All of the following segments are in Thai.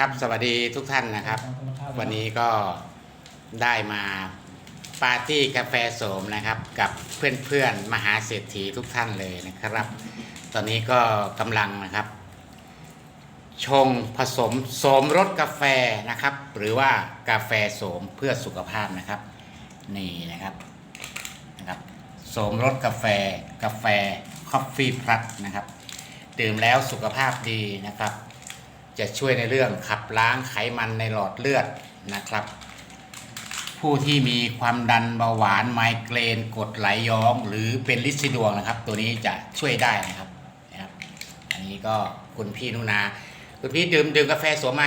ครับสวัสดีทุกท่านนะครับ วันนี้ก็ได้มาปาร์ตี้กาแฟโสมนะครับ กับเพื่อนๆมหาเศรษฐีทุกท่านเลยนะครับ ตอนนี้ก็กำลังนะครับ ชงผสมโสมรสกาแฟนะครับ หรือว่ากาแฟโสมเพื่อสุขภาพนะครับ นี่นะครับนะครับโสมรสกาแฟกาแฟคอฟฟี่พลัสนะครับ ดื่มแล้วสุขภาพดีนะครับ จะช่วยในเรื่องขับล้างไขมันในหลอดเลือดนะครับ ผู้ที่มีความดันเบาหวานไมเกรนกรดไหลย้อนหรือเป็นลินซิดวงนะครับ ตัวนี้จะช่วยได้นะครับนะครับ อันนี้ก็คุณพี่นุนาคุณพี่ดื่มดื่มกาแฟสวมมา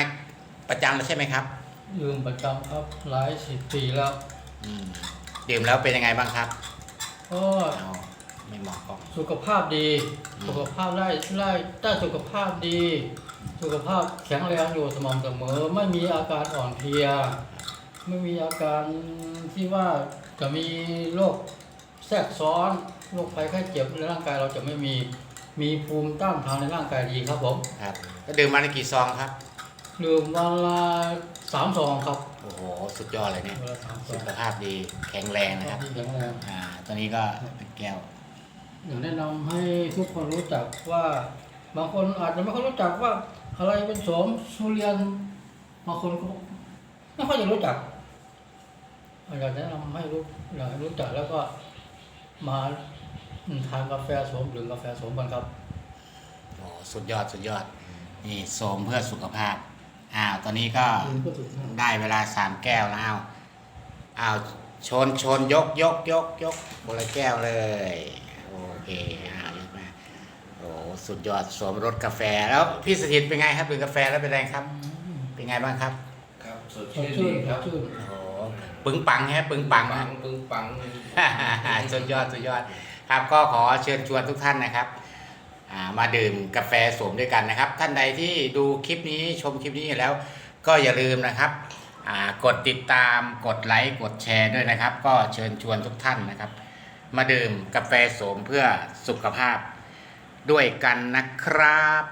ประจำแล้วใช่ไหมครับยืมประจำครับหลายสิบปีแล้วอืมดื่มแล้วเป็นยังไงบ้างครับก็เอา ไม่เหมาะก็สุขภาพดี อืม สุขภาพได้ได้ได้สุขภาพดี สุขภาพแข็งแรงอยู่สม่ำเสมอ ไม่มีอาการอ่อนเพลีย ไม่มีอาการที่ว่าจะมีโรคแทรกซ้อนโรคภัยไข้เจ็บในร่างกายเราจะไม่มีมีภูมิต้านทานในร่างกายดีครับผมครับแล้วดื่มมาในกี่ซองครับ ดื่มวันละสามซองครับโอ้โห สุดยอดเลยเนี่ย วันละสามซอสุงขภาพดีแข็งแรงนะครับ ที่แข็งแรงอ่า ตัวนี้ก็เป็นแก้ว อยากแนะนำให้ทุกคนรู้จักว่า บางคนอาจจะไม่ค่อยรู้จักว่าอะไรเป็นโสมสุเรียนบางคนก็ไม่ค่อยจะรู้จักอยากแนะนำให้รู้อยากให้รู้จักแล้วก็มาทานกาแฟโสมดื่มกาแฟโสมกันครับโอ้สุดยอดสุดยอดนี่โสมเพื่อสุขภาพอ้าวตอนนี้ก็ได้เวลาสามแก้วแล้วอ้าวอ้าวชนชนยกยกยกยกบนละแก้วเลย อเคอ้าวยกมาโอ้สุดยอดสวมรสกาแฟแล้วพี่สถิตเป็นไงครับดื่มกาแฟแล้วเป็นไงครับ เป็นไงบ้างครับครับสดสชื่ดนชื่ดีนครับชื่นโอ้ปึงปังฮะปึงปังปัฮะ งปึงปัง สุดยอดสุดยอดครับก็ขอเชิญชวนทุกท่านนะครับอ่ามาดื่มกาแฟสวมด้วยกันนะครับ ท่านใดที่ดูคลิปนี้ชมคลิปนี้อยู่แล้ว ก็อย่าลืมนะครับอ่ากดติดตามกดไลค์กดแชร์ด้วยนะครับ ก็เชิญชวนทุกท่านนะครับ มาดื่มกาแฟสมเพื่อสุขภาพด้วยกันนะครับ